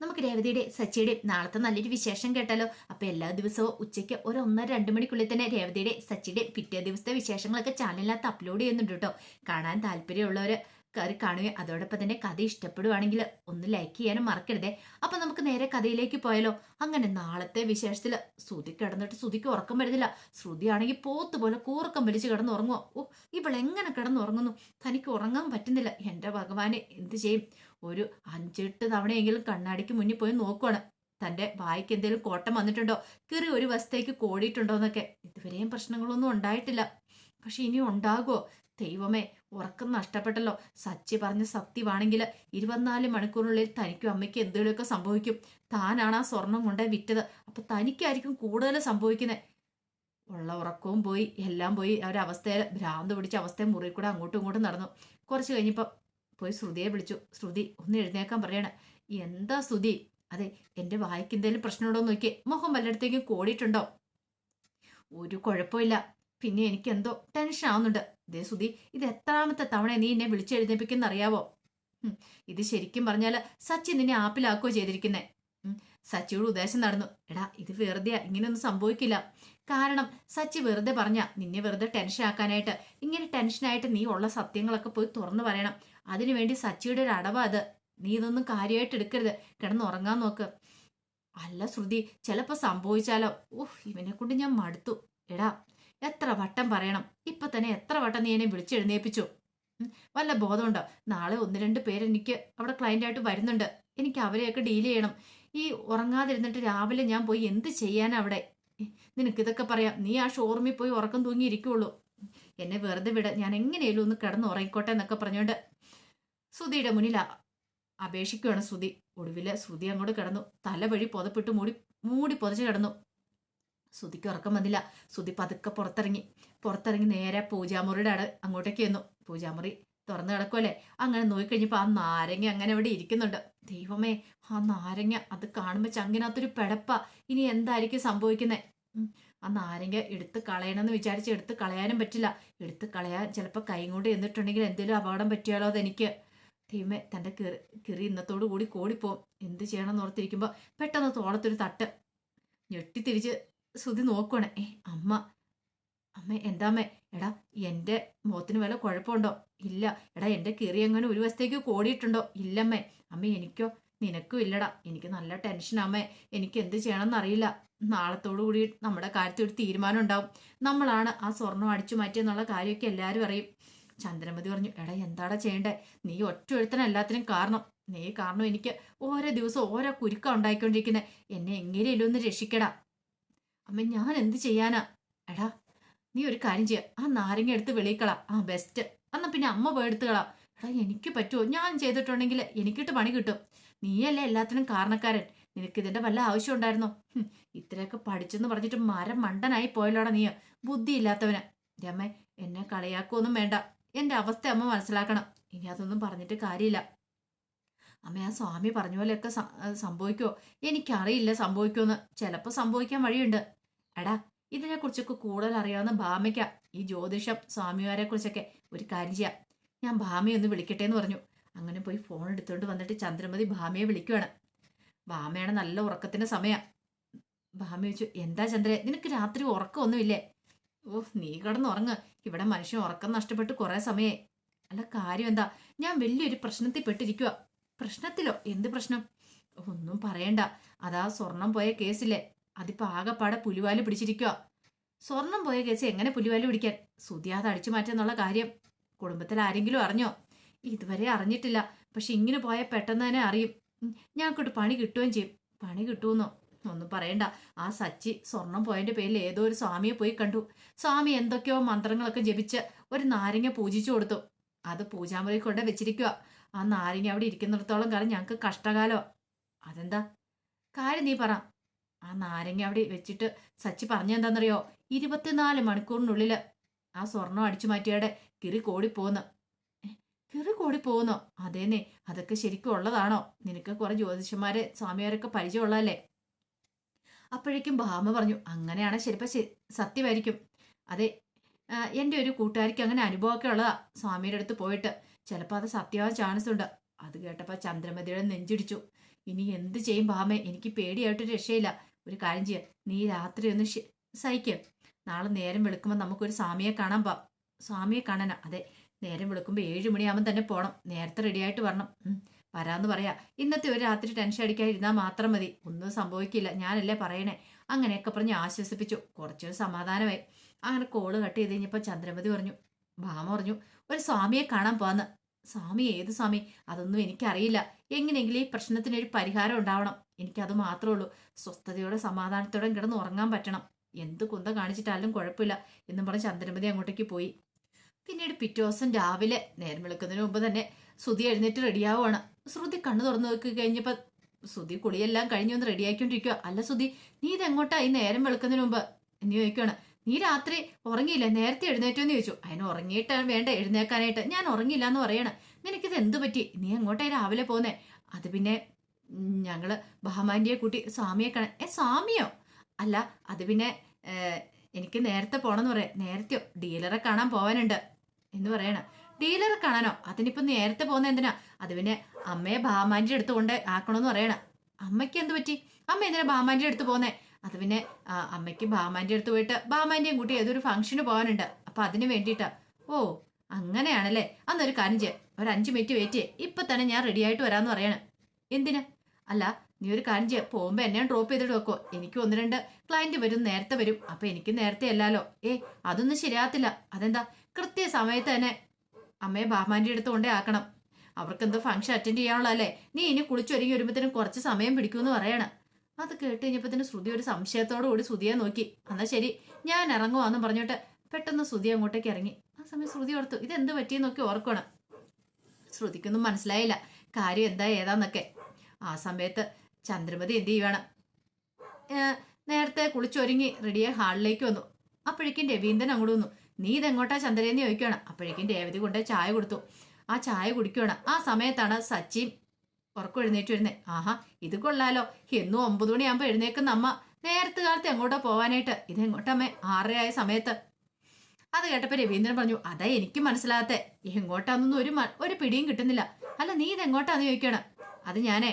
നമുക്ക് രേവതിയുടെ സച്ചിയുടെയും നാളത്തെ നല്ലൊരു വിശേഷം കേട്ടാലോ അപ്പൊ എല്ലാ ദിവസവും ഉച്ചയ്ക്ക് ഒരു ഒന്നര രണ്ട് മണിക്കുള്ളിൽ തന്നെ രേവതിയുടെ സച്ചിയുടെ പിറ്റേ ദിവസത്തെ വിശേഷങ്ങളൊക്കെ ചാനലിനകത്ത് അപ്ലോഡ് ചെയ്യുന്നുണ്ട് കേട്ടോ. കാണാൻ താല്പര്യമുള്ളവര് കയറി കാണുകയും അതോടൊപ്പം തന്നെ കഥ ഇഷ്ടപ്പെടുവാണെങ്കിൽ ഒന്ന് ലൈക്ക് ചെയ്യാനും മറക്കരുതേ. അപ്പൊ നമുക്ക് നേരെ കഥയിലേക്ക് പോയാലോ? അങ്ങനെ നാളത്തെ വിശേഷത്തിൽ ശ്രുതി കിടന്നിട്ട് ശ്രുതിക്ക് ഉറക്കം വരുന്നില്ല. ശ്രുതിയാണെങ്കിൽ പോത്ത് പോലെ കൂറക്കം വലിച്ച് കിടന്ന് ഉറങ്ങുമോ ഓ ഇവളെങ്ങനെ കിടന്നുറങ്ങുന്നു? തനിക്ക് ഉറങ്ങാൻ പറ്റുന്നില്ല. എന്റെ ഭഗവാനെ എന്ത് ചെയ്യും? ഒരു അഞ്ചെട്ട് തവണയെങ്കിലും കണ്ണാടിക്ക് മുന്നിൽ പോയി നോക്കുവാണ്. തന്റെ വായിക്ക് എന്തെങ്കിലും കോട്ടം വന്നിട്ടുണ്ടോ? കീറി ഒരു വശത്തേക്ക് കോടിയിട്ടുണ്ടോ എന്നൊക്കെ. ഇതുവരെയും പ്രശ്നങ്ങളൊന്നും ഉണ്ടായിട്ടില്ല. പക്ഷെ ഇനി ഉണ്ടാകുമോ ദൈവമേ ഉറക്കം നഷ്ടപ്പെട്ടല്ലോ. സച്ചി പറഞ്ഞ സത്യമാണെങ്കിൽ ഇരുപത്തിനാല് മണിക്കൂറിനുള്ളിൽ തനിക്കും അമ്മയ്ക്കും എന്തെങ്കിലുമൊക്കെ സംഭവിക്കും. താനാണ് ആ സ്വർണം കൊണ്ടേ വിറ്റത്. അപ്പൊ തനിക്കായിരിക്കും കൂടുതൽ സംഭവിക്കുന്നത്. ഉള്ള ഉറക്കവും പോയി എല്ലാം പോയി. ഒരവസ്ഥയിൽ ഭ്രാന്ത് പിടിച്ച അവസ്ഥയെ മുറിയിൽ കൂടെ അങ്ങോട്ടും ഇങ്ങോട്ടും നടന്നു. കുറച്ച് കഴിഞ്ഞപ്പോൾ പോയി ശ്രുതിയെ വിളിച്ചു. ശ്രുതി ഒന്ന് എഴുന്നേക്കാൻ പറയണേ. എന്താ ശ്രുതി? അതെ എന്റെ വായിക്ക് എന്തെങ്കിലും പ്രശ്നമുണ്ടോ എന്ന് നോക്കിയേ. മുഖം വല്ലയിടത്തേക്കും കോടിയിട്ടുണ്ടോ? ഒരു കുഴപ്പമില്ല. പിന്നെ എനിക്കെന്തോ ടെൻഷൻ ആവുന്നുണ്ട്. ദേ സുധി ഇത് എത്രാമത്തെ തവണ നീ എന്നെ വിളിച്ചെഴുന്നേപ്പിക്കുന്ന അറിയാവോ ഇത് ശരിക്കും പറഞ്ഞാൽ സച്ചി നിന്നെ ആപ്പിലാക്കുകയോ ചെയ്തിരിക്കുന്നേ. സച്ചിയുടെ ഉദ്ദേശം നടന്നു. എടാ ഇത് വെറുതെ ഇങ്ങനെയൊന്നും സംഭവിക്കില്ല. കാരണം സച്ചി വെറുതെ പറഞ്ഞ നിന്നെ വെറുതെ ടെൻഷൻ ആക്കാനായിട്ട് ഇങ്ങനെ ടെൻഷനായിട്ട് നീ ഉള്ള സത്യങ്ങളൊക്കെ പോയി തുറന്നു പറയണം. അതിനുവേണ്ടി സച്ചിയുടെ ഒരു അടവാ അത്. നീ ഇതൊന്നും കാര്യമായിട്ട് എടുക്കരുത്. കിടന്ന് ഉറങ്ങാൻ നോക്ക്. അല്ല ശ്രുതി ചിലപ്പോ സംഭവിച്ചാലോ? ഓഹ് ഇവനെ കൊണ്ട് ഞാൻ മടുത്തു. എടാ എത്ര വട്ടം പറയണം? ഇപ്പൊ തന്നെ എത്ര വട്ടം നീ എന്നെ വിളിച്ചെഴുന്നേപ്പിച്ചു ഉം, വല്ല ബോധമുണ്ടോ? നാളെ ഒന്ന് രണ്ട് പേര് എനിക്ക് അവിടെ ക്ലയന്റ് ആയിട്ട് വരുന്നുണ്ട്. എനിക്ക് അവരെയൊക്കെ ഡീൽ ചെയ്യണം. ഈ ഉറങ്ങാതിരുന്നിട്ട് രാവിലെ ഞാൻ പോയി എന്ത് ചെയ്യാനാ അവിടെ? നിനക്കിതൊക്കെ പറയാം. നീ ആ ഷോറൂമിൽ പോയി ഉറക്കം തൂങ്ങി ഇരിക്കുള്ളൂ. എന്നെ വെറുതെ വിട. ഞാൻ എങ്ങനെയാലും ഒന്ന് കിടന്ന് ഉറങ്ങിക്കോട്ടെ എന്നൊക്കെ പറഞ്ഞുകൊണ്ട് സുധിയുടെ മുന്നിൽ അപേക്ഷിക്കുവാണ് അപേക്ഷിക്കുകയാണ് ശ്രുതി സുധി അങ്ങോട്ട് കിടന്നു. തല വഴി പുതപ്പിട്ട് മൂടി മൂടി പുതച്ച് കിടന്നു. ശ്രുതിക്ക് ഉറക്കം വന്നില്ല. ശ്രുതി പതുക്കെ പുറത്തിറങ്ങി. പുറത്തിറങ്ങി നേരെ പൂജാമുറിയുടെ അട അങ്ങോട്ടേക്ക് ചെന്നു. പൂജാമുറി തുറന്നു കിടക്കുമല്ലേ അങ്ങനെ നോക്കിക്കഴിഞ്ഞപ്പോൾ ആ നാരങ്ങ അങ്ങനെ അവിടെ ഇരിക്കുന്നുണ്ട്. ദൈവമേ ആ നാരങ്ങ അത് കാണുമ്പോൾ ചങ്കിനകത്തൊരു പെടപ്പ. ഇനി എന്തായിരിക്കും സംഭവിക്കുന്നത് ആ നാരങ്ങ എടുത്ത് കളയണമെന്ന് വിചാരിച്ച് എടുത്ത് കളയാനും പറ്റില്ല. എടുത്ത് കളയാൻ ചിലപ്പോൾ കൈ കൊണ്ട് എന്നിട്ടുണ്ടെങ്കിൽ എന്തെങ്കിലും അപകടം പറ്റിയാലോ അതെനിക്ക്. ദൈവമേ തന്റെ കിറി കിറി ഇന്നത്തോടു കൂടി കോടിപ്പോവും. എന്ത് ചെയ്യണമെന്ന് ഓർത്തിരിക്കുമ്പോൾ പെട്ടെന്ന് തോളത്തൊരു തട്ട് ഞെട്ടി തിരിച്ച് ശ്രുതി നോക്കുവാണ്. ഏ അമ്മ അമ്മ എന്താമ്മേ? എടാ എന്റെ മുഖത്തിന് വല്ല കുഴപ്പമുണ്ടോ? ഇല്ല. എടാ എന്റെ കിറി എങ്ങനെ ഒരു വശത്തേക്ക് കോടിയിട്ടുണ്ടോ? ഇല്ലമ്മേ. അമ്മ എനിക്കോ? നിനക്കും ഇല്ലടാ. എനിക്ക് നല്ല ടെൻഷനാമ്മേ എനിക്ക് എന്ത് ചെയ്യണമെന്ന് അറിയില്ല. നാളത്തോടു കൂടി നമ്മുടെ കാര്യത്തിൽ ഒരു തീരുമാനം ഉണ്ടാവും. നമ്മളാണ് ആ സ്വർണം അടിച്ചു മാറ്റിയെന്നുള്ള കാര്യമൊക്കെ എല്ലാവരും അറിയും. ചന്ദ്രമതി പറഞ്ഞു എടാ എന്താടാ ചെയ്യണ്ടേ? നീ ഒറ്റ ഒരുത്തന എല്ലാത്തിനും കാരണം. നീ കാരണം എനിക്ക് ഓരോ ദിവസം ഓരോ കുരുക്ക ഉണ്ടായിക്കൊണ്ടിരിക്കുന്നത് എന്നെ എങ്ങനെയല്ലോ ഒന്ന് രക്ഷിക്കടാ. അമ്മ ഞാൻ എന്ത് ചെയ്യാനാ? എടാ നീ ഒരു കാര്യം ചെയ്യ. ആ നാരങ്ങ എടുത്ത് വെളിക്കള ആ ബെസ്റ്റ് എന്നാ പിന്നെ അമ്മ പോയി എടുത്തുകളാ. എടാ എനിക്ക് പറ്റുമോ ഞാൻ ചെയ്തിട്ടുണ്ടെങ്കിൽ എനിക്കിട്ട് പണി കിട്ടും. നീയല്ലേ എല്ലാത്തിനും കാരണക്കാരൻ. നിനക്ക് ഇതിന്റെ വല്ല ആവശ്യം ഉണ്ടായിരുന്നോ? ഇത്രയൊക്കെ പഠിച്ചെന്ന് പറഞ്ഞിട്ട് മരം മണ്ടനായി പോയല്ലോടാ നീ ബുദ്ധിയില്ലാത്തവന്. അമ്മ എന്നെ കളിയാക്കൊന്നും വേണ്ട. എന്റെ അവസ്ഥ അമ്മ മനസ്സിലാക്കണം. ഇനി അതൊന്നും പറഞ്ഞിട്ട് കാര്യമില്ല. അമ്മ ആ സ്വാമി പറഞ്ഞ പോലെയൊക്കെ സംഭവിക്കുമോ എനിക്കറിയില്ല സംഭവിക്കുമെന്ന് ചിലപ്പോൾ സംഭവിക്കാൻ വഴിയുണ്ട്. എടാ ഇതിനെക്കുറിച്ചൊക്കെ കൂടുതൽ അറിയാവുന്ന ഭാമയ്ക്ക ഈ ജ്യോതിഷം സ്വാമിമാരെ കുറിച്ചൊക്കെ ഒരു കാര്യം ചെയ്യാം. ഞാൻ ഭാമയെ ഒന്ന് വിളിക്കട്ടെ എന്ന് പറഞ്ഞു. അങ്ങനെ പോയി ഫോൺ എടുത്തുകൊണ്ട് വന്നിട്ട് ചന്ദ്രമതി ഭാമയെ വിളിക്കുവാണ്. ഭാമയാണ് നല്ല ഉറക്കത്തിന്റെ സമയം. ഭാമ ചോദിച്ചു എന്താ ചന്ദ്രേ നിനക്ക് രാത്രി ഉറക്കമൊന്നുമില്ലേ? ഓ നീ കിടന്നുറങ്ങ്. ഇവിടെ മനുഷ്യൻ ഉറക്കം നഷ്ടപ്പെട്ട് കുറെ സമയേ അല്ല കാര്യം എന്താ? ഞാൻ വലിയൊരു പ്രശ്നത്തിൽ പെട്ടിരിക്കുക പ്രശ്നത്തിലോ? എന്ത് പ്രശ്നം? ഒന്നും പറയണ്ട. അതാ സ്വർണം പോയ കേസില്ലേ അതിപ്പോ ആകെപ്പാടെ പുലിവാൽ പിടിച്ചിരിക്കുക സ്വർണം പോയ കേസ് എങ്ങനെ പുലിവാൽ പിടിക്കാൻ? സുതിയാതെ അടിച്ചു മാറ്റുന്നുള്ള കാര്യം കുടുംബത്തിൽ ആരെങ്കിലും അറിഞ്ഞോ? ഇതുവരെ അറിഞ്ഞിട്ടില്ല. പക്ഷെ ഇങ്ങനെ പോയാൽ പെട്ടെന്ന് തന്നെ അറിയും. ഞങ്ങൾക്കിട്ട് പണി കിട്ടുകയും ചെയ്യും. പണി കിട്ടുമെന്നോ? ഒന്നും പറയണ്ട. ആ സച്ചി സ്വർണം പോയതിന്റെ പേരിൽ ഏതോ ഒരു സ്വാമിയെ പോയി കണ്ടു. സ്വാമി എന്തൊക്കെയോ മന്ത്രങ്ങളൊക്കെ ജപിച്ച് ഒരു നാരങ്ങ പൂജിച്ചു കൊടുത്തു. അത് പൂജാമുറി കൊണ്ട് വെച്ചിരിക്കുക ആ നാരങ്ങ അവിടെ ഇരിക്കുന്നിടത്തോളം കാലം ഞങ്ങൾക്ക് കഷ്ടകാലോ അതെന്താ? കാര്യം നീ പറ. ആ നാരങ്ങ അവിടെ വെച്ചിട്ട് സച്ചി പറഞ്ഞെന്താണെന്നറിയോ ഇരുപത്തിനാല് മണിക്കൂറിനുള്ളിൽ ആ സ്വർണം അടിച്ചു മാറ്റിയാടെ കിറി കോടിപ്പോന്ന്. കിറി കോടിപ്പോന്നോ? അതേന്നെ അതൊക്കെ ശരിക്കും ഉള്ളതാണോ? നിനക്ക് കുറെ ജ്യോതിഷന്മാരെ സ്വാമിയാരൊക്കെ പരിചയമുള്ളതല്ലേ? അപ്പോഴേക്കും ഭാമ പറഞ്ഞു അങ്ങനെയാണ് ചിലപ്പോൾ സത്യമായിരിക്കും. അതെ എന്റെ ഒരു കൂട്ടുകാരിക്ക് അങ്ങനെ അനുഭവമൊക്കെ ഉള്ളതാ സ്വാമിയുടെ അടുത്ത് പോയിട്ട്. ചിലപ്പോൾ അത് സത്യമാവാൻ ചാൻസ് ഉണ്ട്. അത് കേട്ടപ്പോൾ ചന്ദ്രമതിയുടെ നെഞ്ചിടിച്ചു. ഇനി എന്ത് ചെയ്യും ഭാമേ എനിക്ക് പേടിയായിട്ട് രക്ഷയില്ല. ഒരു കാര്യം ചെയ്യുക നീ രാത്രി ഒന്ന് സഹിക്കുക നാളെ നേരം വെളുക്കുമ്പോൾ നമുക്കൊരു സ്വാമിയെ കാണാൻ പാ. സ്വാമിയെ കാണാനാ. അതെ നേരം വെളുക്കുമ്പോൾ ഏഴ് മണിയാകുമ്പോൾ തന്നെ പോകണം നേരത്തെ റെഡിയായിട്ട് വരണം. വരാമെന്ന് പറയാ. ഇന്നത്തെ ഒരു രാത്രി ടെൻഷൻ അടിക്കാതിരുന്നാൽ മാത്രം മതി. ഒന്നും സംഭവിക്കില്ല. ഞാനല്ലേ പറയണേ? അങ്ങനെയൊക്കെ പറഞ്ഞ് ആശ്വസിപ്പിച്ചു. കുറച്ചൊരു സമാധാനമായി. അങ്ങനെ കോൾ കട്ട് ചെയ്ത് കഴിഞ്ഞപ്പോൾ ചന്ദ്രമതി പറഞ്ഞു ഭാമ പറഞ്ഞു ഒരു സ്വാമിയെ കാണാൻ പോവാന്ന് സ്വാമി ഏത് സ്വാമി? അതൊന്നും എനിക്കറിയില്ല. എങ്ങനെയെങ്കിലും ഈ പ്രശ്നത്തിനൊരു പരിഹാരം ഉണ്ടാവണം. എനിക്കത് മാത്രമേ ഉള്ളൂ. സ്വസ്ഥതയോടെ സമാധാനത്തോടെ കിടന്ന് ഉറങ്ങാൻ പറ്റണം. എന്ത് കുന്ത കാണിച്ചിട്ടാലും കുഴപ്പമില്ല എന്നും പറഞ്ഞ് ചന്ദ്രമതി അങ്ങോട്ടേക്ക് പോയി. പിന്നീട് പിറ്റേ ദിവസം രാവിലെ നേരം വെളുക്കുന്നതിന് മുമ്പ് തന്നെ ശ്രുതി എഴുന്നേറ്റ് റെഡിയാവുകയാണ് ശ്രുതി കണ്ണു തുറന്നു നോക്കി കഴിഞ്ഞപ്പോൾ ശ്രുതി കുളിയെല്ലാം കഴിഞ്ഞു ഒന്ന് റെഡിയാക്കിക്കൊണ്ടിരിക്കുക അല്ല ശ്രുതി നീ ഇതെങ്ങോട്ടാ ഈ നേരം വെളുക്കുന്നതിന് മുമ്പ്? എന്ന് ചോദിക്കുകയാണ് നീ രാത്രി ഉറങ്ങിയില്ല? നേരത്തെ എഴുന്നേറ്റോന്ന് ചോദിച്ചു. അതിന് ഉറങ്ങിയിട്ടാണ് വേണ്ട എഴുന്നേക്കാനായിട്ട്. ഞാൻ ഉറങ്ങിയില്ല എന്ന് പറയണം. നിനക്കിത് എന്ത് പറ്റി? നീ എങ്ങോട്ടായി രാവിലെ പോന്നേ? അത് പിന്നെ ഞങ്ങൾ ബഹമാന്റെ കൂട്ടി സ്വാമിയെ കാണാൻ. ഏ സ്വാമിയോ? അല്ല അത് പിന്നെ എനിക്ക് നേരത്തെ പോണെന്ന് പറയാം. നേരത്തെയോ? ഡീലറെ കാണാൻ പോവാനുണ്ട്. എന്ന് പറയണം. ഡീലറെ കാണാനോ? അതിനിപ്പോ നേരത്തെ പോകുന്ന എന്തിനാ? അത് പിന്നെ അമ്മയെ ബാമാന്റെ അടുത്ത് കൊണ്ട് ആക്കണമെന്ന് പറയണം. അമ്മയ്ക്ക് എന്ത് പറ്റി? അമ്മ എന്തിനാ ബാമാന്റെ അടുത്ത് പോന്നേ അത് പിന്നെ അമ്മയ്ക്ക് ബാമാന്റെ അടുത്ത് പോയിട്ട് ബാമാന്റെയും കൂട്ടി ഏതൊരു ഫംഗ്ഷന് പോകാനുണ്ട്. അപ്പം അതിന് വേണ്ടിയിട്ടാ. ഓ അങ്ങനെയാണല്ലേ. അന്നൊരു കാര്യം ചെയ്യാം. ഒരു അഞ്ച് മിനിറ്റ് വെയിറ്റ് ഇപ്പൊ തന്നെ ഞാൻ റെഡി ആയിട്ട് വരാമെന്ന് പറയണം. എന്തിനാ? അല്ല നീ ഒരു കാര്യം ചെയ്യാം. പോകുമ്പോൾ എന്നെ ഡ്രോപ്പ് ചെയ്തിട്ട് വെക്കോ. എനിക്ക് ഒന്ന് രണ്ട് ക്ലയന്റ് വരും നേരത്തെ വരും. അപ്പോൾ എനിക്ക് നേരത്തെ അല്ലല്ലോ ഏ അതൊന്നും ശരിയാകത്തില്ല. അതെന്താ? കൃത്യ സമയത്ത് തന്നെ അമ്മയെ ബാമാന്റെ അടുത്ത് കൊണ്ടേ ആക്കണം. അവർക്ക് എന്തോ ഫംഗ്ഷൻ അറ്റൻഡ് ചെയ്യാനുള്ളതല്ലേ. നീ ഇനി കുളിച്ചൊരുങ്ങി വരുമ്പോഴത്തേനും കുറച്ച് സമയം പിടിക്കുമെന്ന് പറയണം. അത് കേട്ട് കഴിഞ്ഞപ്പോൾ ശ്രുതി ഒരു സംശയത്തോടു കൂടി ശ്രുതിയെ നോക്കി. എന്നാ ശരി ഞാൻ ഇറങ്ങുവാന്ന് പറഞ്ഞോട്ടെ പെട്ടെന്ന് ശ്രുതി അങ്ങോട്ടേക്ക് ഇറങ്ങി. ആ സമയം ശ്രുതി ഓർത്തു ഇത് എന്ത് പറ്റിയെന്നൊക്കെ ഓർക്കണം. ശ്രുതിക്കൊന്നും മനസ്സിലായില്ല. കാര്യം എന്താ ഏതാന്നൊക്കെ. ആ സമയത്ത് ചന്ദ്രമതി എന്ത് ചെയ്യുവാണ്? ഏ, നേരത്തെ കുളിച്ചൊരുങ്ങി റെഡിയായി ഹാളിലേക്ക് വന്നു. അപ്പോഴേക്കും രവീന്ദ്രൻ അങ്ങോട്ട് വന്നു. നീ ഇതെങ്ങോട്ടാ ചന്ദ്രയെന്ന് ചോദിക്കുകയാണ് അപ്പോഴേക്കും രേവതി കൊണ്ട് ചായ കൊടുത്തു. ആ ചായ കുടിക്കുകയാണ് ആ സമയത്താണ് സച്ചിൻ ഉറക്കം എഴുന്നേറ്റ് വരുന്നേ ആഹാ ഇത് കൊള്ളാലോ. എന്നും ഒമ്പത് മണിയാകുമ്പോൾ എഴുന്നേക്കുന്ന അമ്മ. നേരത്തെ കാലത്ത് എങ്ങോട്ടാ പോവാനായിട്ട്? ഇത് എങ്ങോട്ടമ്മേ ആറരയായ സമയത്ത്. അത് കേട്ടപ്പോൾ രവീന്ദ്രൻ പറഞ്ഞു അതാ എനിക്ക് മനസ്സിലാകത്തെ. എങ്ങോട്ടാന്നൊന്നും ഒരു ഒരു പിടിയും കിട്ടുന്നില്ല. അല്ല നീ ഇത് എങ്ങോട്ടാന്ന് ചോദിക്കണം? അത് ഞാനേ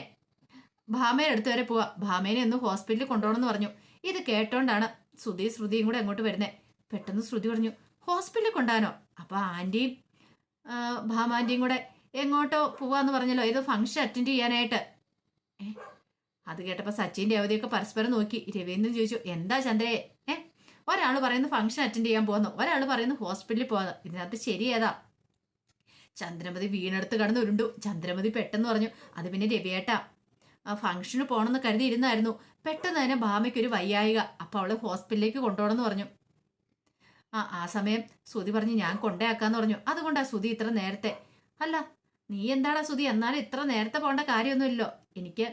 ഭാമയുടെ അടുത്ത് വരെ പോവാ. ഭാമേനെ ഒന്ന് ഹോസ്പിറ്റലിൽ കൊണ്ടുപോകണമെന്ന് പറഞ്ഞു. ഇത് കേട്ടോണ്ടാണ് ശ്രുതി ശ്രുതിയും കൂടെ അങ്ങോട്ട് വരുന്നേ. പെട്ടെന്ന് ശ്രുതി പറഞ്ഞു ഹോസ്പിറ്റലിൽ കൊണ്ടുപോകാനോ? അപ്പോൾ ആന്റിയും ഭാമാന്റിയും കൂടെ എങ്ങോട്ടോ പോവാന്ന് പറഞ്ഞല്ലോ. ഇത് ഫംഗ്ഷൻ അറ്റൻഡ് ചെയ്യാനായിട്ട്. അത് കേട്ടപ്പോൾ സച്ചിൻ അവധിയൊക്കെ പരസ്പരം നോക്കി. രവീന്ദ്രൻ ചോദിച്ചു എന്താ ചന്ദ്രയെ ഏ ഒരാൾ പറയുന്നു ഫംഗ്ഷൻ അറ്റൻഡ് ചെയ്യാൻ പോകുന്നു ഒരാൾ പറയുന്നു ഹോസ്പിറ്റലിൽ പോകുന്നു ഇതിനകത്ത് ശരി ഏതാ ചന്ദ്രമതി വീണെടുത്ത് കടന്ന് ഉരുണ്ടു. ചന്ദ്രമതി പെട്ടെന്ന് പറഞ്ഞു അത് പിന്നെ രവിയേട്ടാ. ആ ഫംഗ്ഷന് പോകണമെന്ന് കരുതിയിരുന്നായിരുന്നു പെട്ടെന്ന് തന്നെ ഭാമയ്ക്കൊരു വയ്യായിക. അപ്പോൾ അവളെ ഹോസ്പിറ്റലിലേക്ക് കൊണ്ടുപോകണമെന്ന് പറഞ്ഞു. ആ ആ സമയം സുതി പറഞ്ഞു ഞാൻ കൊണ്ടേക്കാന്ന് പറഞ്ഞു. അതുകൊണ്ടാ സുതി ഇത്ര നേരത്തെ. അല്ല നീ എന്താടാ സുതി എന്നാലും ഇത്ര നേരത്തെ പോകേണ്ട കാര്യമൊന്നുമില്ലല്ലോ. എനിക്ക്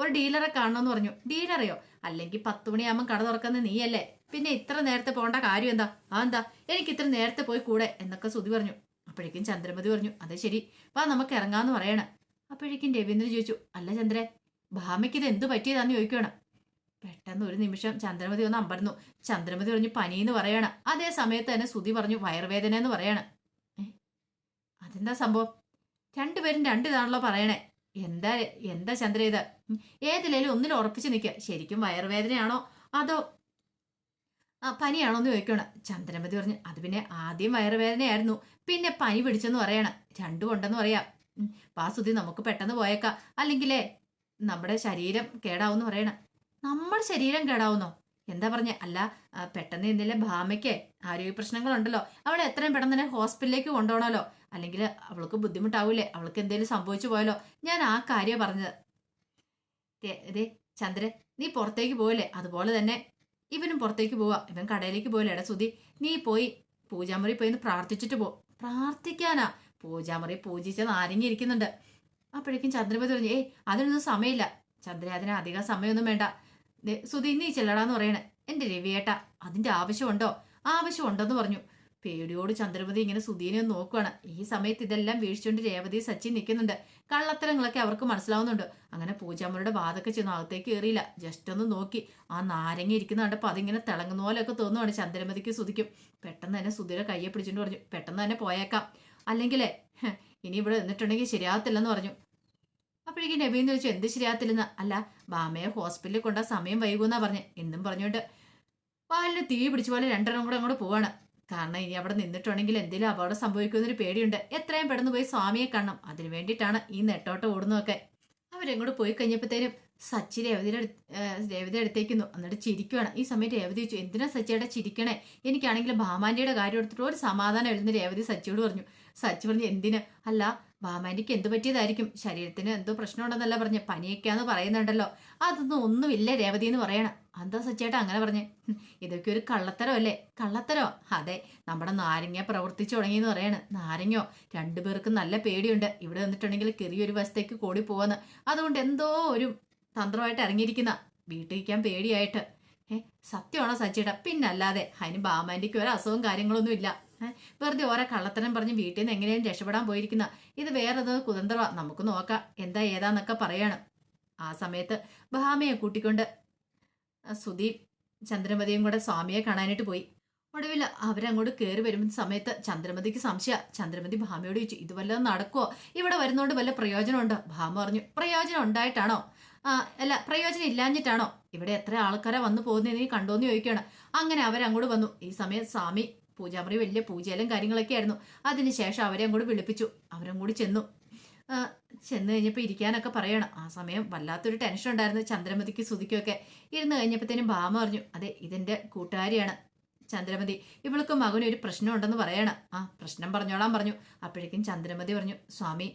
ഒരു ഡീലറെ കാണണമെന്ന് പറഞ്ഞു. ഡീലറെയോ? അല്ലെങ്കിൽ പത്ത് മണിയാകുമ്പോൾ കട തുറക്കുന്നത് നീയല്ലേ? പിന്നെ ഇത്ര നേരത്തെ പോകേണ്ട കാര്യം എന്താ? ആ എന്താ? എനിക്ക് ഇത്ര നേരത്തെ പോയി കൂടെ എന്നൊക്കെ സുതി പറഞ്ഞു. അപ്പോഴേക്കും ചന്ദ്രമതി പറഞ്ഞു അതെ ശരി. വാ നമുക്ക് ഇറങ്ങാന്ന് പറയണ. അപ്പോഴേക്കും രവീന്ദ്രൻ ചോദിച്ചു അല്ല ചന്ദ്രേ ഭാമയ്ക്ക് ഇത് എന്ത് പറ്റിയതാന്ന് ചോദിക്കണം പെട്ടെന്ന് ഒരു നിമിഷം ചന്ദ്രമതി ഒന്ന് അമ്പരന്നു. ചന്ദ്രമതി പറഞ്ഞു പനിയെന്ന് പറയണം. അതേ സമയത്ത് തന്നെ സുതി പറഞ്ഞു വയറുവേദന എന്ന് പറയണം അതെന്താ സംഭവം? രണ്ടുപേരും രണ്ട് ഇതാണല്ലോ പറയണേ. എന്താ എന്താ ചന്ദ്ര ഇത്? ഏതിലേലും ഒന്നിൽ ഉറപ്പിച്ച് നിൽക്കുക ശരിക്കും വയറുവേദനയാണോ? അതോ പനിയാണോ എന്ന് ചോദിക്കണം ചന്ദ്രമതി പറഞ്ഞു അത് പിന്നെ ആദ്യം വയറുവേദനയായിരുന്നു. പിന്നെ പനി പിടിച്ചെന്ന് പറയണം. രണ്ടും ഉണ്ടെന്ന് പറയാം. വാസുതി നമുക്ക് പെട്ടെന്ന് പോയേക്കാം. അല്ലെങ്കിലേ നമ്മുടെ ശരീരം കേടാവും എന്ന് പറയണം. നമ്മുടെ ശരീരം കേടാവുന്നോ? എന്താ പറഞ്ഞ? അല്ല പെട്ടെന്ന് ഇന്നലെ ഭാമയ്ക്ക് ആരോഗ്യ പ്രശ്നങ്ങളുണ്ടല്ലോ. അവളെ എത്രയും പെട്ടെന്ന് തന്നെ ഹോസ്പിറ്റലിലേക്ക് കൊണ്ടുപോകണമല്ലോ. അല്ലെങ്കിൽ അവൾക്ക് ബുദ്ധിമുട്ടാവൂലേ അവൾക്ക് എന്തെങ്കിലും സംഭവിച്ചു പോയാലോ. ഞാൻ ആ കാര്യം പറഞ്ഞത്. ദേ ചന്ദ്രൻ നീ പുറത്തേക്ക് പോയില്ലേ അതുപോലെ തന്നെ ഇവനും പുറത്തേക്ക് പോവാ. ഇവൻ കടയിലേക്ക് പോയില്ലേ എടാ സുധി നീ പോയി പൂജാമുറി പോയി ഒന്ന് പ്രാർത്ഥിച്ചിട്ട് പോ. പ്രാർത്ഥിക്കാനാ. പൂജാമുറി പൂജിച്ച നാരങ്ങി ഇരിക്കുന്നുണ്ട് അപ്പോഴേക്കും ചന്ദ്രമതി പറഞ്ഞു ഏയ് അതിനൊന്നും സമയമില്ല. ചന്ദ്ര അതിന് അധികം സമയമൊന്നും വേണ്ട. സുധി നീ ചെല്ലടാന്ന് പറയണേ. എന്റെ രവിയേട്ട അതിന്റെ ആവശ്യമുണ്ടോ? ആവശ്യമുണ്ടെന്ന് പറഞ്ഞു. പേടിയോട് ചന്ദ്രമതി ഇങ്ങനെ സുധീനെ നോക്കുകയാണ് ഈ സമയത്ത് ഇതെല്ലാം വീഴ്ചകൊണ്ട് രേവതി സച്ചിൻ നിൽക്കുന്നുണ്ട്. കള്ളത്തരങ്ങളൊക്കെ അവർക്ക് മനസ്സിലാവുന്നുണ്ട്. അങ്ങനെ പൂജാമ്മയുടെ വാതൊക്കെ ചെന്ന് അകത്തേക്ക് കയറിയില്ല. ജസ്റ്റ് ഒന്ന് നോക്കി. ആ നാരങ്ങ ഇരിക്കുന്ന കണ്ടപ്പോൾ അതിങ്ങനെ തിളങ്ങുന്ന പോലെയൊക്കെ തോന്നുവാണ് ചന്ദ്രമതിക്ക് സുധിക്കും. പെട്ടെന്ന് തന്നെ സുധിയുടെ കയ്യെ പിടിച്ചിട്ട് പറഞ്ഞു പെട്ടെന്ന് തന്നെ പോയേക്കാം. അല്ലെങ്കിലേ ഇനി ഇവിടെ നിന്നിട്ടുണ്ടെങ്കിൽ ശരിയാകത്തില്ലെന്ന് പറഞ്ഞു. അപ്പോഴേക്കും നബീന്ന് ചോദിച്ചു എന്ത് ശരിയാകത്തില്ലെന്ന് അല്ല ബാമയെ ഹോസ്പിറ്റലിൽ കൊണ്ടാ സമയം വൈകുമെന്നാ പറഞ്ഞ്. എന്നും പറഞ്ഞുകൊണ്ട്. പാലിന് തീ പിടിച്ച പോലെ രണ്ടെണ്ണം കൂടെ അങ്ങോട്ട് പോവാണ്. കാരണം ഇനി അവിടെ നിന്നിട്ടുണ്ടെങ്കിൽ എന്തെങ്കിലും അപകടം സംഭവിക്കുമെന്നൊരു പേടിയുണ്ട്. എത്രയും പെട്ടെന്ന് പോയി സ്വാമിയെ കാണണം. അതിനു വേണ്ടിയിട്ടാണ് ഈ നെട്ടോട്ടം ഓടുന്നതൊക്കെ. അവരെങ്ങോട്ട് പോയി കഴിഞ്ഞപ്പോഴത്തേനും സച്ചി രേവതിയുടെ അടുത്ത് രേവതിയുടെ അടുത്തേക്കുന്നു എന്നിട്ട് ചിരിക്കുവാണ്. ഈ സമയത്ത് രേവതി ചോദിച്ചു എന്തിനാ സച്ചിയുടെ ചിരിക്കണേ? എനിക്കാണെങ്കിൽ ഭാമാന്റിയുടെ കാര്യം എടുത്തിട്ട് ഒരു സമാധാനം എഴുതുന്ന രേവതി സച്ചിയോട് പറഞ്ഞു. സച്ചി പറഞ്ഞു എന്തിന്? അല്ല ഭാമാന്റെക്ക് എന്ത് പറ്റിയതായിരിക്കും? ശരീരത്തിന് എന്തോ പ്രശ്നമുണ്ടെന്നല്ല പറഞ്ഞ്. പനിയൊക്കെയാന്ന് പറയുന്നുണ്ടല്ലോ. അതൊന്നും ഒന്നുമില്ല രേവതി എന്ന് പറയണം. എന്താ സച്ചേട്ടാ അങ്ങനെ പറഞ്ഞു? ഇതൊക്കെ ഒരു കള്ളത്തരം അല്ലേ കള്ളത്തരോ? അതെ നമ്മുടെ നാരങ്ങ പ്രവർത്തിച്ചു തുടങ്ങിയെന്ന് പറയാണ്. നാരങ്ങയോ? രണ്ടുപേർക്കും നല്ല പേടിയുണ്ട്. ഇവിടെ നിന്നിട്ടുണ്ടെങ്കിൽ കെറിയൊരു വശത്തേക്ക് കൂടി പോവാന്ന്. അതുകൊണ്ട് എന്തോ ഒരു തന്ത്രമായിട്ട് ഇറങ്ങിയിരിക്കുന്ന. വീട്ടിരിക്കാൻ പേടിയായിട്ട്. ഏ സത്യമാണോ സച്ചിയുടെ പിന്നല്ലാതെ അതിന് ബാമാന്റിക്ക് ഒരു അസുഖവും കാര്യങ്ങളൊന്നും ഇല്ല. വെറുതെ ഓരോ കള്ളത്തരം പറഞ്ഞ് വീട്ടിൽ നിന്ന് എങ്ങനെയും രക്ഷപ്പെടാൻ പോയിരിക്കുന്ന. ഇത് വേറെ ഏതോ കുതന്ത്രവാ നമുക്ക് നോക്കാം. എന്താ ഏതാന്നൊക്കെ പറയാണ്. ആ സമയത്ത് ബഹാമയെ കൂട്ടിക്കൊണ്ട് സുധീപ് ചന്ദ്രമതിയും കൂടെ സ്വാമിയെ കാണാനായിട്ട് പോയി. ഒടുവിൽ അവരങ്ങോട്ട് കയറി വരുന്ന സമയത്ത് ചന്ദ്രമതിക്ക് സംശയ. ചന്ദ്രമതി ഭാമയോട് ചോദിച്ചു ഇത് വല്ലതും നടക്കുവോ? ഇവിടെ വരുന്നതുകൊണ്ട് വല്ല പ്രയോജനമുണ്ടോ? ഭാമ പറഞ്ഞു പ്രയോജനം ഉണ്ടായിട്ടാണോ? ആ അല്ല പ്രയോജനം ഇല്ലാഞ്ഞിട്ടാണോ? ഇവിടെ എത്ര ആൾക്കാരെ വന്നു പോകുന്നതെന്ന് നീ കണ്ടോന്ന് ചോദിക്കുകയാണ്. അങ്ങനെ അവരങ്ങോട്ട് വന്നു. ഈ സമയം സ്വാമി പൂജാമുറി വലിയ പൂജയിലും കാര്യങ്ങളൊക്കെ ആയിരുന്നു. അതിനുശേഷം അവരെ അങ്ങോട്ട് വിളിപ്പിച്ചു. അവരും കൂടി ചെന്നു. ചെന്ന് കഴിഞ്ഞപ്പോൾ ഇരിക്കാനൊക്കെ പറയണം. ആ സമയം വല്ലാത്തൊരു ടെൻഷൻ ഉണ്ടായിരുന്നു ചന്ദ്രമതിക്ക് സുതിക്കൊക്കെ ഇരുന്ന് കഴിഞ്ഞപ്പോഴത്തേനും ഭാമ പറഞ്ഞു അതെ ഇതിന്റെ കൂട്ടുകാരിയാണ് ചന്ദ്രമതി. ഇവൾക്ക് മകന് ഒരു പ്രശ്നം ഉണ്ടെന്ന് പറയണം. ആ പ്രശ്നം പറഞ്ഞോളാൻ പറഞ്ഞു. അപ്പോഴേക്കും ചന്ദ്രമതി പറഞ്ഞു സ്വാമി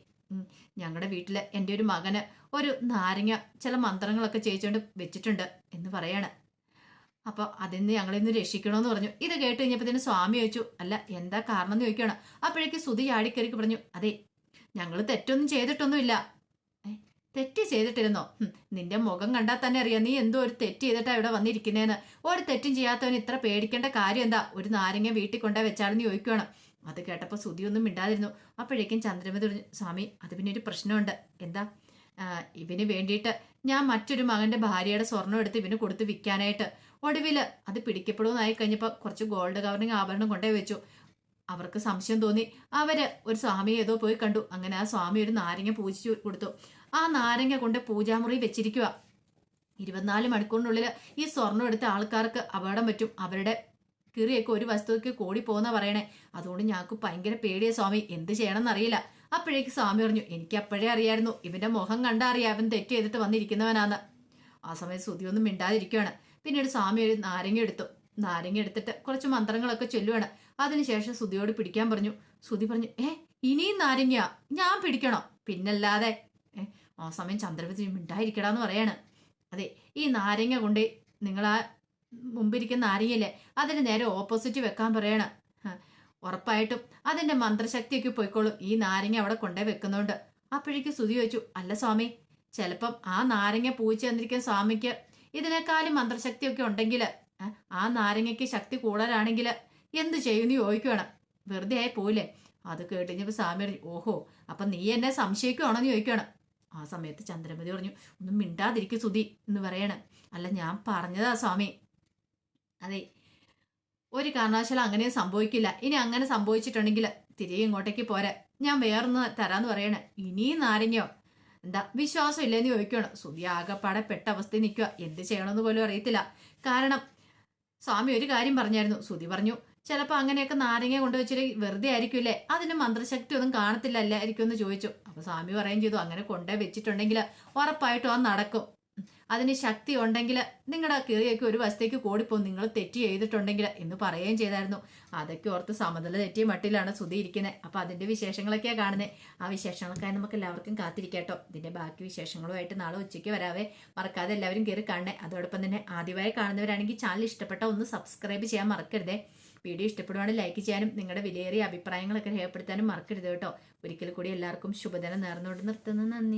ഞങ്ങളുടെ വീട്ടിൽ എന്റെ ഒരു മകന് ഒരു നാരങ്ങ ചില മന്ത്രങ്ങളൊക്കെ ചെയ്യിച്ചുകൊണ്ട് വെച്ചിട്ടുണ്ട് എന്ന് പറയാണ്. അപ്പോൾ അതിന്ന് ഞങ്ങളിന്ന് രക്ഷിക്കണമെന്ന് പറഞ്ഞു. ഇത് കേട്ട് കഴിഞ്ഞപ്പോഴത്തേനും സ്വാമി ചോദിച്ചു അല്ല എന്താ കാരണം എന്ന് ചോദിക്കണം. അപ്പോഴേക്ക് സുതി ചാടിക്കറിക്ക് പറഞ്ഞു അതെ ഞങ്ങൾ തെറ്റൊന്നും ചെയ്തിട്ടൊന്നുമില്ല. തെറ്റ് ചെയ്തിട്ടിരുന്നോ നിന്റെ മുഖം കണ്ടാൽ തന്നെ അറിയാം. നീ എന്തോ ഒരു തെറ്റ് ചെയ്തിട്ടാ ഇവിടെ വന്നിരിക്കുന്നതെന്ന് ഒരു തെറ്റും ചെയ്യാത്തവന് ഇത്ര പേടിക്കേണ്ട കാര്യം എന്താ? ഒരു നാരങ്ങ വീട്ടിൽ കൊണ്ടേ വെച്ചാലെന്ന് ചോദിക്കണം അത് കേട്ടപ്പോൾ സുതിയൊന്നും മിണ്ടാതിരുന്നു. അപ്പോഴേക്കും ചന്ദ്രമതി പറഞ്ഞു സ്വാമി അത് പിന്നെ ഒരു പ്രശ്നമുണ്ട്. എന്താ? ഇവന് വേണ്ടിയിട്ട് ഞാൻ മറ്റൊരു മകന്റെ ഭാര്യയുടെ സ്വർണം എടുത്ത് ഇവന് കൊടുത്ത് വിൽക്കാനായിട്ട്. ഒടുവിൽ അത് പിടിക്കപ്പെടുമെന്നായി കഴിഞ്ഞപ്പോൾ കുറച്ച് ഗോൾഡ് കവറിങ് ആഭരണം കൊണ്ടേ വെച്ചു. അവർക്ക് സംശയം തോന്നി. അവർ ഒരു സ്വാമി ഏതോ പോയി കണ്ടു. അങ്ങനെ ആ സ്വാമി ഒരു നാരങ്ങ പൂജിച്ചു കൊടുത്തു. ആ നാരങ്ങ കൊണ്ട് പൂജാമുറി വെച്ചിരിക്കുക ഇരുപത്തിനാല് മണിക്കൂറിനുള്ളിൽ ഈ സ്വർണം എടുത്ത ആൾക്കാർക്ക് അപകടം പറ്റും. അവരുടെ കിറിയൊക്കെ ഒരു വസ്തുവിക്ക് കൂടി പോകുന്ന പറയണേ. അതുകൊണ്ട് ഞങ്ങൾക്ക് ഭയങ്കര പേടിയാ സ്വാമി. എന്ത് ചെയ്യണമെന്ന് അറിയില്ല അപ്പോഴേക്ക് സ്വാമി പറഞ്ഞു എനിക്ക് അപ്പോഴേ അറിയായിരുന്നു. ഇവന്റെ മുഖം കണ്ടാ അറിയാം. അവൻ തെറ്റ് ചെയ്തിട്ട് വന്നിരിക്കുന്നവനാന്ന്. ആ സമയത്ത് ശ്രുതിയൊന്നും മിണ്ടാതിരിക്കുകയാണ് പിന്നീട് സ്വാമി ഒരു നാരങ്ങ എടുത്തു. നാരങ്ങ എടുത്തിട്ട് കുറച്ച് മന്ത്രങ്ങളൊക്കെ ചൊല്ലുവാണ്. അതിനുശേഷം സുതിയോട് പിടിക്കാൻ പറഞ്ഞു. സുതി പറഞ്ഞു ഏ ഇനിയും നാരങ്ങ ഞാൻ പിടിക്കണോ? പിന്നല്ലാതെ ആ സമയം ചന്ദ്രപതി മിണ്ടായിരിക്കടാന്ന് പറയാണ്. അതെ ഈ നാരങ്ങ കൊണ്ട് നിങ്ങൾ ആ മുമ്പിരിക്കുന്ന അറിയില്ലേ അതിന് നേരെ ഓപ്പോസിറ്റ് വെക്കാൻ പറയണം. ഉറപ്പായിട്ടും അതിന്റെ മന്ത്രശക്തിയൊക്കെ പോയിക്കോളും. ഈ നാരങ്ങ അവിടെ കൊണ്ടേ വെക്കുന്നുണ്ട്. അപ്പോഴേക്ക് സ്തുതി ചോദിച്ചു അല്ല സ്വാമി ചിലപ്പം ആ നാരങ്ങ പൂച്ച തന്നിരിക്കുന്ന സ്വാമിക്ക് ഇതിനേക്കാളും മന്ത്രശക്തിയൊക്കെ ഉണ്ടെങ്കിൽ ആ നാരങ്ങയ്ക്ക് ശക്തി കൂടുതലാണെങ്കിൽ എന്ത് ചെയ്യുമെന്ന് ചോദിക്കുവാണ് വെറുതെ ആയി പോയില്ലേ? അത് കേട്ടിഞ്ഞപ്പോൾ സ്വാമി പറഞ്ഞു ഓഹോ അപ്പം നീ എന്നെ സംശയിക്കുവാണെന്ന് ചോദിക്കുവാണ് ആ സമയത്ത് ചന്ദ്രമതി പറഞ്ഞു ഒന്നും മിണ്ടാതിരിക്കും സുധി എന്ന് പറയണം. അല്ല ഞാൻ പറഞ്ഞതാ സ്വാമി അതെ. ഒരു കാരണവശാലും അങ്ങനെ സംഭവിക്കില്ല. ഇനി അങ്ങനെ സംഭവിച്ചിട്ടുണ്ടെങ്കിൽ തിരികെ ഇങ്ങോട്ടേക്ക് പോരാ. ഞാൻ വേറൊന്ന് തരാന്ന് പറയണേ. ഇനിയും നാരങ്ങയോ? എന്താ വിശ്വാസം ഇല്ലെന്ന് ചോദിക്കണം സുധി ആകെപ്പാടെ പെട്ട അവസ്ഥയിൽ നിൽക്കുക എന്ത് ചെയ്യണമെന്ന് പോലും അറിയത്തില്ല. കാരണം സ്വാമി ഒരു കാര്യം പറഞ്ഞായിരുന്നു. സുധി പറഞ്ഞു ചിലപ്പോൾ അങ്ങനെയൊക്കെ നാരങ്ങ കൊണ്ടുവച്ചിട്ട് വെറുതെ ആയിരിക്കുമല്ലേ? അതിന് മന്ത്രശക്തി ഒന്നും കാണത്തില്ല അല്ലായിരിക്കും എന്ന് ചോദിച്ചു. അപ്പൊ സ്വാമി പറയുകയും ചെയ്തു. അങ്ങനെ കൊണ്ടേ വെച്ചിട്ടുണ്ടെങ്കിൽ ഉറപ്പായിട്ടും അത് നടക്കും. അതിന് ശക്തി ഉണ്ടെങ്കിൽ നിങ്ങളുടെ കിറിയൊക്കെ ഒരു വശത്തേക്ക് കൂടിപ്പോകും നിങ്ങൾ തെറ്റ് ചെയ്തിട്ടുണ്ടെങ്കിൽ എന്ന് പറയുകയും ചെയ്തായിരുന്നു. അതൊക്കെ ഓർത്ത് സമതല തെറ്റിയ മട്ടിലാണ് സുധി ഇരിക്കുന്നത് അപ്പൊ അതിന്റെ വിശേഷങ്ങളൊക്കെയാണ് കാണുന്നത് ആ വിശേഷങ്ങൾക്കായി നമുക്ക് എല്ലാവർക്കും കാത്തിരിക്കട്ടോ. ഇതിന്റെ ബാക്കി വിശേഷങ്ങളുമായിട്ട് നാളെ ഉച്ചയ്ക്ക് വരാവേ. മറക്കാതെ എല്ലാവരും കയറി കാണണേ. അതോടൊപ്പം തന്നെ ആദ്യമായി കാണുന്നവരാണെങ്കിൽ ചാനൽ ഇഷ്ടപ്പെട്ട ഒന്ന് സബ്സ്ക്രൈബ് ചെയ്യാൻ മറക്കരുതേ. വീഡിയോ ഇഷ്ടപ്പെടുവാണെങ്കിൽ ലൈക്ക് ചെയ്യാനും നിങ്ങളുടെ വിലയേറിയ അഭിപ്രായങ്ങളൊക്കെ രേഖപ്പെടുത്താനും മറക്കരുത് കേട്ടോ. ഒരിക്കൽ കൂടി എല്ലാവർക്കും ശുഭദിനം നേർന്നുകൊണ്ട് നിർത്തുന്നു. നന്ദി.